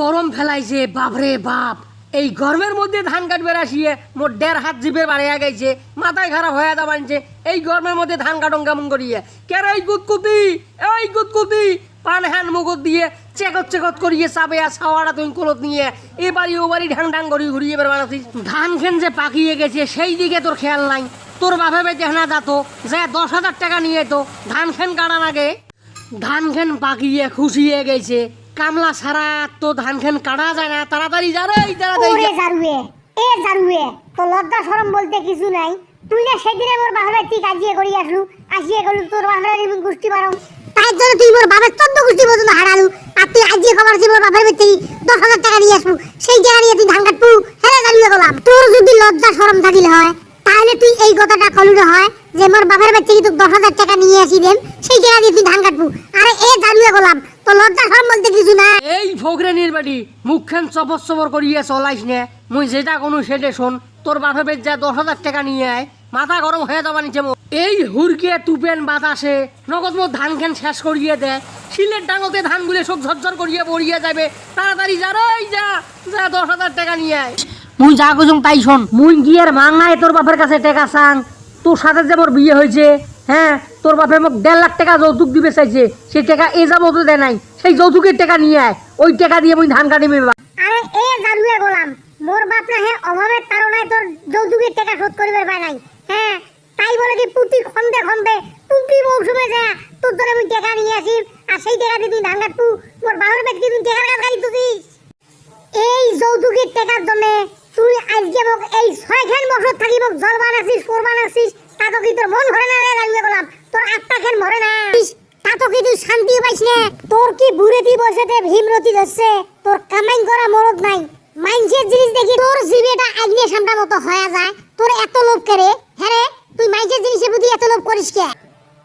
গরম ফেলাইছে, বাপরে বাপ। এই গরমের মধ্যে ধান কাটবে আসিয়ে মোট দেড় হাত জিভে বাড়িয়া গেছে মাথায় খারাপ হয়ে যাবানছে এই গরমের মধ্যে ধান কাটন কেমন করিয়ে? কেন এই গুদকুতি এই গুদকুতি পান হ্যান মুগত দিয়ে চেকত চেকত করিয়ে চাবে আর ছাওয়াটা তুই কোলত নিয়ে এ বাড়ি ও বাড়ি ঢাং ঢাং করি ঘুরিয়ে বের বানাচ্ছিস ধান খেন যে পাকিয়ে গেছে, সেই দিকে তোর খেয়াল নাই। তোর বাপে বেঁচে হেনা যাত যে দশ হাজার টাকা নিয়ে তো ধান খেন কাটান আগে, ধান খেন পাকিয়ে খুশিয়ে গেছে। কামলা ছাড়া তো ধান খেন কাটা যায় না তাড়াতাড়ি যা রে তাড়াতাড়ি ওরে জারুয়ে এ জারুয়ে তো লজ্জা শরম বলতে কিছু নাই। তুই না সেদিনে মোর বাবার তুই কাজিয়ে করি আসলু আসিয়ে গেলু তোর বাবার নিবি গুষ্টি পারম তাই জন্য তুই মোর বাবার চোদ্দ গুষ্টি পর্যন্ত হারালু আর তুই আজিয়ে খবর মোর বাবার বের থেকে দশ হাজার টাকা নিয়ে আসব সেই টাকা নিয়ে তুই ধান কাটবু হ্যাঁ জারুয়ে গেলাম তোর যদি লজ্জা শরম থাকিল হয় তাহলে তুই এই কথাটা কলু হয় যে মোর বাবার বের থেকে তুই দশ হাজার টাকা নিয়ে আসি দেন সেই টাকা দিয়ে তুই ধান কাটবু। আরে এ জারুয়ে গেলাম তো লজ্জা শরম বলতে কিছু নাই। এই ফকরে নির্বাটি মুখখান চপর চপর করিয়ে চলাইস নে। মুই যেটা কোনো সেটে শোন। তোর বাপে বেচ যা দশ হাজার টাকা নিয়ে আয়। মাথা গরম হয়ে যাবা নিচে। এই হুরকে তুপেন বাতাসে নগদ মোর ধান খেন শেষ করিয়ে দে। শিলের ডাঙতে ধানগুলো সব ঝরঝর করিয়ে পড়িয়ে যাবে তাড়াতাড়ি যা রে যা যা দশ হাজার টাকা নিয়ে আয়। মুই যা কইছং তাই শোন। মুই গিয়ে মাঙায় তোর বাপের কাছে টাকা চাং। তোর সাথে যে মোর বিয়ে হয়েছে হ্যাঁ তোর বাপে মোক দেড় লাখ টাকা যৌতুক দিবে চাইছে, সেই টাকা এ যাব তো দেয় নাই, সেই যৌতুকের টাকা নিয়ে আয়, ওই টাকা দিয়ে মুই ধান কাটিমে আরে এ জানুয়ে গোলাম, মোর বাপ না হে অভাবের তাড়নায় তোর যৌতুকের টাকা শোধ করিবার পায় নাই। হ্যাঁ তাই বলে কি প্রতি খন্দে খন্দে প্রতি মৌসুমে যা, তোর ধরে আমি টাকা নিয়ে আসি, আর সেই টাকা দিয়ে তুই ধান কাটবু, মোর বাবার কি তুই টাকার কাজ কাটি তুই এই যৌতুকের টাকার জন্য তুই আজকে মোক এই ছয়খান বছর থাকি মোক জল বানাছিস কোর বানাছিস তা তো কি তোর মন ভরে না রে জানিয়ে গেলাম? তোর আত্মা খান ভরে না। তা তো কি তুই শান্তি পাইস না? তোর কি বুড়েতি বসেতে ভীমরতি ধরছে? তোর কামাই করা মরদ নাই। মাইন্সের জিনিস দেখি তোর জিবেটা আগ্নে সামটা মতো হয়ে যায়। তোর এত লোভ করে হ্যাঁ তুই মাইন্সের জিনিসের প্রতি এত লোভ করিস কে?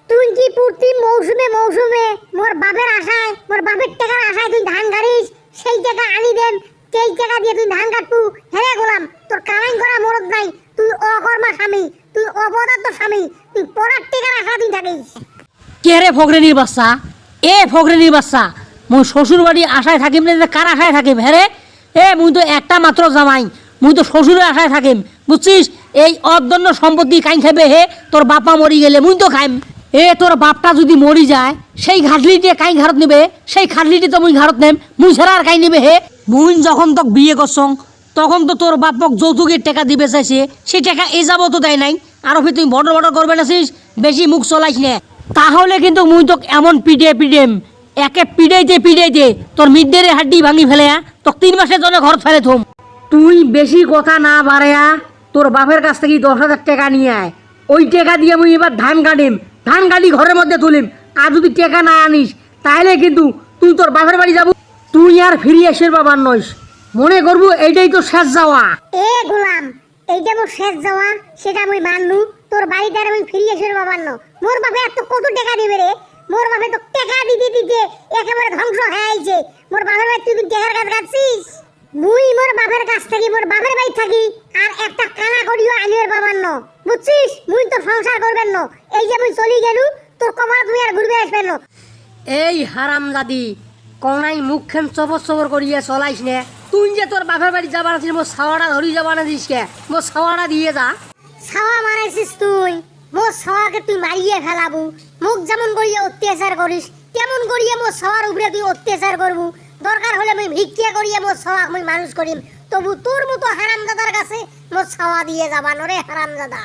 তুই কি প্রতি মৌসুমে মৌসুমে মোর বাপের আশায়, মোর বাপের টাকার আশায় তুই ধান কাটিস সেই টাকা আনি দেন, সেই টাকা দিয়ে তুই ধান কাটবু। হেরে গোলাম, তোর কামাই করা মরদ নাই। তুই অকর্মা স্বামী, তুই অপদার্থ স্বামী তুই পড়ার টাকার আশা তুই থাকিস কে রে ফকরেনির বাচ্চা? এ ফকরেনির বাচ্চা, মুই শ্বশুর বাড়ি আশায় থাকিম না কার আশায় থাকিম? হ্যাঁ রে? এ, মুই তো একটা মাত্র জামাই, মুই তো শ্বশুরের আশায় থাকিম, বুঝছিস? এই অদন্য সম্পত্তি কাই খাবে হে, তোর বাপা মরি গেলে, মুই তো খাইম। এ, তোর বাপটা যদি মরি যায়, সেই ঘাটলিটি কাই ঘাড়ত নেবে, সেই খাটলিটি তো মুই ঘাড়ত নেম, মুই ছাড়া আর কাই নেবে হে। মুই যখন তোক বিয়ে করছং তখন তো তোর বাপক যৌতুকের টাকা দিবে চাইছে, সেই টাকা এ যাব তো দেয় নাই। আরও ফির তুই বড় বড় করবে নাছিস বেশি মুখ চলাইস না। তাহলে কিন্তু মুই তোক এমন পিটে পিটেম একে পিড়াইতে পিড়াইতে তোর মিদ্দের হাড্ডি ভাঙি ফেলে তোক তিন মাসের জন্য ঘর ফেলে থুম। তুই বেশি কথা না বাড়ায়া তোর বাপের কাছ থেকে দশ হাজার টাকা নিয়ে আয়। ওই টাকা দিয়ে মুই এবার ধান কাটিম, ধান কাটি ঘরের মধ্যে তুলিম। আর যদি টাকা না আনিস তাহলে কিন্তু তুই তোর বাপের বাড়ি যাব। তুই আর ফিরিয়ে এসে বাবার নইস। মনে করব এইটাই তো শেষ যাওয়া। এ গোলাম এইটা মোর শেষ যাওয়া সেটা আমি মানলু। তোর বাড়িতে আর আমি ফিরিয়ে এসে বাবার ন মোর বাপে এত কত টাকা দিবে রে? মোর বাপে তো টাকা দিতে দিতে একেবারে ধ্বংস হয়ে আইছে। মোর বাপের বাড়ি তুই টাকার কাজ কাটছিস? মুই মোর বাপের কাছ থেকে মোর বাপের বাড়ি থাকি আর একটা কানা করিও আনিওর বাবার ন বুঝছিস? মুই তো সংসার করবেন ন। এই যে মুই চলি গেলু তোর কমাল তুমি আর ঘুরবে আসবেন ন। এই হারাম দাদি কনাই মুখখান চবর চবর করিয়ে চলাইস নে। তুই যে তোর বাপের বাড়ি যাবা নাছিস মোর ছাওয়াটা ধরি যাবা নাছিস কে? মোর ছাওয়াটা দিয়ে যা। ছাওয়া মারাইছিস তুই? মোর ছাওয়াকে তুই মারিয়ে ফেলাবু। মুখ যেমন করিয়ে অত্যাচার করিস, তেমন করিয়ে মোর ছাওয়ার উপরে তুই অত্যাচার করবু। দরকার হলে আমি ভিক্ষা করিয়ে মোর ছাওয়া আমি মানুষ করিম। তবু তোর মতো হারামজাদার কাছে মোর ছাওয়া দিয়ে যাবা নরে হারামজাদা।